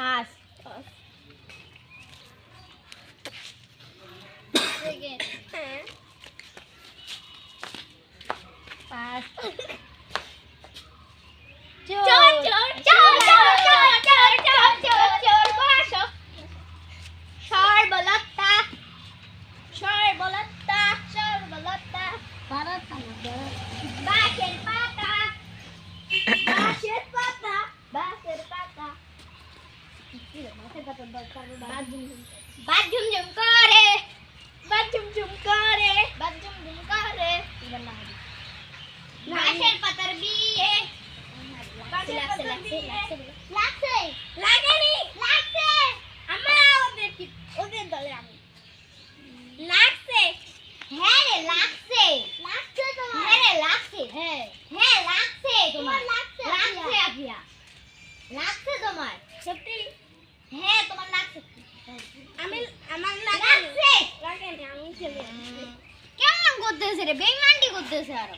হাঁস সেকেন্ড হ্যাঁ পাঁচ চোর চোর চোর চোর চোর চোর চোর চোর চোর বসো সর্বলতা সর্বলতা সর্বলতা বাঁশের পাতা बात झुम झुम करे बात झुम झुम करे बात झुम झुम करे भाषण पत्र भी है भाषण पत्र भी है लाख से लागे नहीं लाख से हमारा उधर की उधर दले हम लाख से है रे लाख से लाख से तो है रे लाख से है है लाख से तुम्हारा लाख से लाख से अभिया लाख से तुम्हारा হ্যাঁ তোমার লাগছে। আমি আমার লাগছে। লাগেনি আমি চলে কেমন করতেছে রে? বেইমানটি করতেছে আরও।